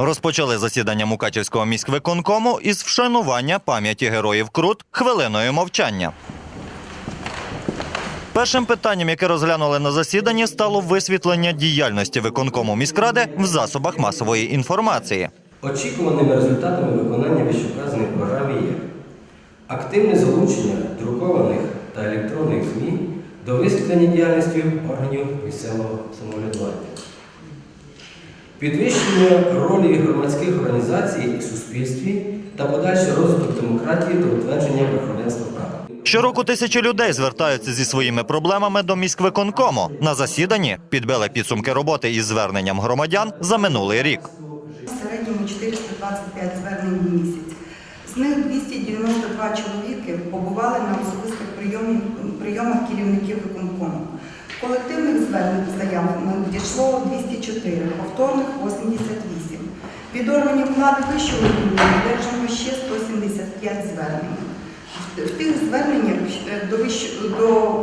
Розпочали засідання Мукачівського міськвиконкому із вшанування пам'яті героїв Крут хвилиною мовчання. Першим питанням, яке розглянули на засіданні, стало висвітлення діяльності виконкому міськради в засобах масової інформації. Очікуваними результатами виконання вищевказаної програми є активне залучення друкованих та електронних ЗМІ до висвітлення діяльності органів місцевого самоврядування, підвищення ролі громадських організацій у суспільстві та подальший розвиток демократії та утвердження верховенства права. Щороку тисячі людей звертаються зі своїми проблемами до міськвиконкому. На засіданні підбили підсумки роботи із зверненням громадян за минулий рік. В середньому 425 звернень в місяць. З них 292 чоловіки побували на особистих прийомах керівників виконкому. Колективних звернень заяв надійшло 204, повторних 88. Від органів влади вищого рівня одержано ще 175 звернень. В- тих зверненнях е, до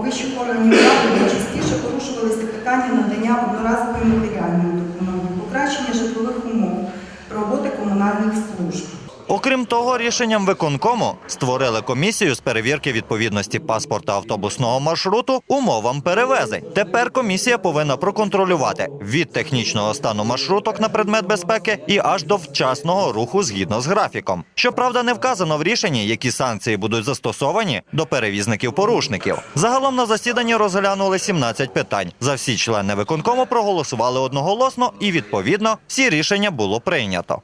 вищих органів влади найчастіше порушувалися питання надання одноразової матеріальної допомоги, покращення житлових умов, роботи комунальних служб. Окрім того, рішенням виконкому створили комісію з перевірки відповідності паспорта автобусного маршруту умовам перевезень. Тепер комісія повинна проконтролювати від технічного стану маршруток на предмет безпеки і аж до вчасного руху згідно з графіком. Щоправда, не вказано в рішенні, які санкції будуть застосовані до перевізників-порушників. Загалом на засіданні розглянули 17 питань. За всі члени виконкому проголосували одноголосно, і відповідно всі рішення було прийнято.